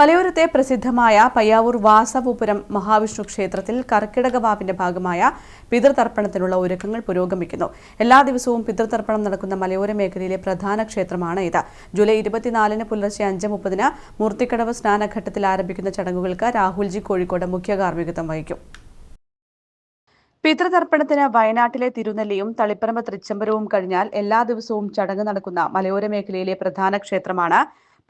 മലയോരത്തെ പ്രസിദ്ധമായ പയ്യാവൂർ വാസവപുരം മഹാവിഷ്ണു ക്ഷേത്രത്തിൽ കർക്കിടക വാവിന്റെ ഭാഗമായ പിതൃതർപ്പണത്തിനുള്ള ഒരുക്കങ്ങൾ പുരോഗമിക്കുന്നു. എല്ലാ ദിവസവും പിതൃതർപ്പണം നടക്കുന്ന മലയോര മേഖലയിലെ പ്രധാന ക്ഷേത്രമാണ് ഇത്. ജൂലൈ ഇരുപത്തിനാലിന് പുലർച്ചെ അഞ്ച് മുപ്പതിന് മൂർത്തിക്കടവ് സ്നാനഘട്ടത്തിൽ ആരംഭിക്കുന്ന ചടങ്ങുകൾക്ക് രാഹുൽജി കോഴിക്കോട് മുഖ്യ കാർമ്മികത്വം വഹിക്കും. പിതൃതർപ്പണത്തിന് വയനാട്ടിലെ തിരുനെല്ലിയും തളിപ്പറമ്പ് തൃച്ചംബരവും കഴിഞ്ഞാൽ എല്ലാ ദിവസവും ചടങ്ങ് നടക്കുന്ന മലയോര മേഖലയിലെ പ്രധാന ക്ഷേത്രമാണ്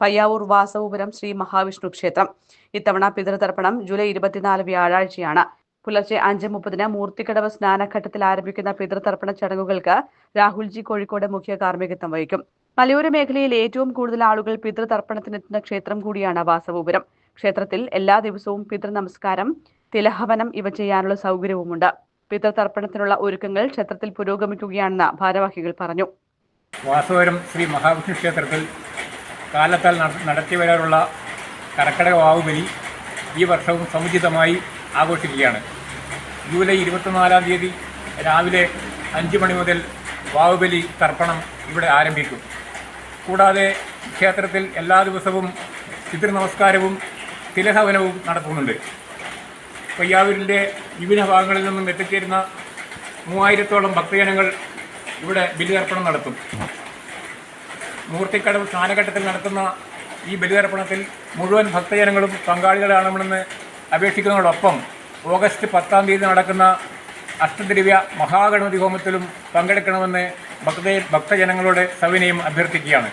പയ്യാവൂർ വാസവപുരം ശ്രീ മഹാവിഷ്ണു ക്ഷേത്രം. ഇത്തവണ പിതൃതർപ്പണം ജൂലൈ ഇരുപത്തിനാല് വ്യാഴാഴ്ചയാണ്. പുലർച്ചെ അഞ്ച് മുപ്പതിന് മൂർത്തിക്കടവ് സ്നാനഘട്ടത്തിൽ ആരംഭിക്കുന്ന പിതൃതർപ്പണ ചടങ്ങുകൾക്ക് രാഹുൽജി കോഴിക്കോട് മുഖ്യ കാർമ്മികത്വം വഹിക്കും. മലയോര മേഖലയിൽ ഏറ്റവും കൂടുതൽ ആളുകൾ പിതൃതർപ്പണത്തിനെത്തുന്ന ക്ഷേത്രം കൂടിയാണ് വാസവപുരം. ക്ഷേത്രത്തിൽ എല്ലാ ദിവസവും പിതൃനമസ്കാരം തിലഹവനം ഇവ ചെയ്യാനുള്ള സൗകര്യവുമുണ്ട്. പിതൃതർപ്പണത്തിനുള്ള ഒരുക്കങ്ങൾ ക്ഷേത്രത്തിൽ പുരോഗമിക്കുകയാണെന്ന് ഭാരവാഹികൾ പറഞ്ഞു. വാസവരം ശ്രീ മഹാവിഷ്ണു ക്ഷേത്രത്തിൽ കാലത്താൽ നട- നടത്തി വരാറുള്ള കർക്കിടക വാവുബലി ഈ വർഷവും സമുചിതമായി ആഘോഷിക്കുകയാണ്. ജൂലൈ ഇരുപത്തിനാലാം തീയതി രാവിലെ അഞ്ച് മണി മുതൽ വാവുബലി തർപ്പണം ഇവിടെ ആരംഭിക്കും. കൂടാതെ ക്ഷേത്രത്തിൽ എല്ലാ ദിവസവും പിതൃനമസ്കാരവും തിലഹവനവും നടത്തുന്നുണ്ട്. പയ്യാവൂരിന്റെ വിവിധ ഭാഗങ്ങളിൽ നിന്നും എത്തിച്ചേരുന്ന മൂവായിരത്തോളം ഭക്തജനങ്ങൾ ഇവിടെ ബലിതർപ്പണം നടത്തും. മൂർത്തിക്കടവ് സ്നാനഘട്ടത്തിൽ നടത്തുന്ന ഈ ബലിതർപ്പണത്തിൽ മുഴുവൻ ഭക്തജനങ്ങളും പങ്കാളികളാണെന്ന് അപേക്ഷിക്കുന്നതോടൊപ്പം ഓഗസ്റ്റ് പത്താം തീയതി നടക്കുന്ന അഷ്ടദ്രവ്യ മഹാഗണപതി ഹോമത്തിലും പങ്കെടുക്കണമെന്ന് ഭക്ത ഭക്തജനങ്ങളോട് സവിനയം അഭ്യർത്ഥിക്കുകയാണ്.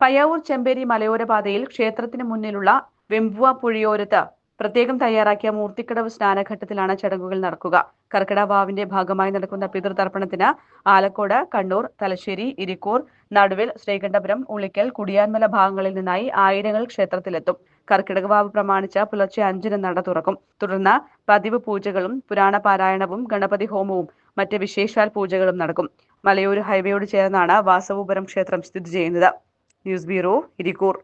പയ്യാവൂർ ചെമ്പേരി മലയോര പാതയിൽ ക്ഷേത്രത്തിന് മുന്നിലുള്ള വെമ്പുവ പുഴയോരത്ത് പ്രത്യേകം തയ്യാറാക്കിയ മൂർത്തിക്കടവ് സ്നാനഘട്ടത്തിലാണ് ചടങ്ങുകൾ നടക്കുക. കർക്കിടക വാവിന്റെ ഭാഗമായി നടക്കുന്ന പിതൃതർപ്പണത്തിന് ആലക്കോട് കണ്ണൂർ തലശ്ശേരി ഇരിക്കൂർ നടുവിൽ ശ്രീകണ്ഠപുരം ഉളിക്കൽ കുടിയാൻമല ഭാഗങ്ങളിൽ നിന്നായി ആയിരങ്ങൾ ക്ഷേത്രത്തിലെത്തും. കർക്കിടക വാവ് പ്രമാണിച്ച പുലർച്ചെ അഞ്ചിന് നട തുറക്കും. തുടർന്ന് പതിവ് പൂജകളും പുരാണ പാരായണവും ഗണപതി ഹോമവും മറ്റ് വിശേഷാൽ പൂജകളും നടക്കും. മലയൂർ ഹൈവേയോട് ചേർന്നാണ് വാസവപുരം ക്ഷേത്രം സ്ഥിതി ചെയ്യുന്നത്. News bureau Irikkur.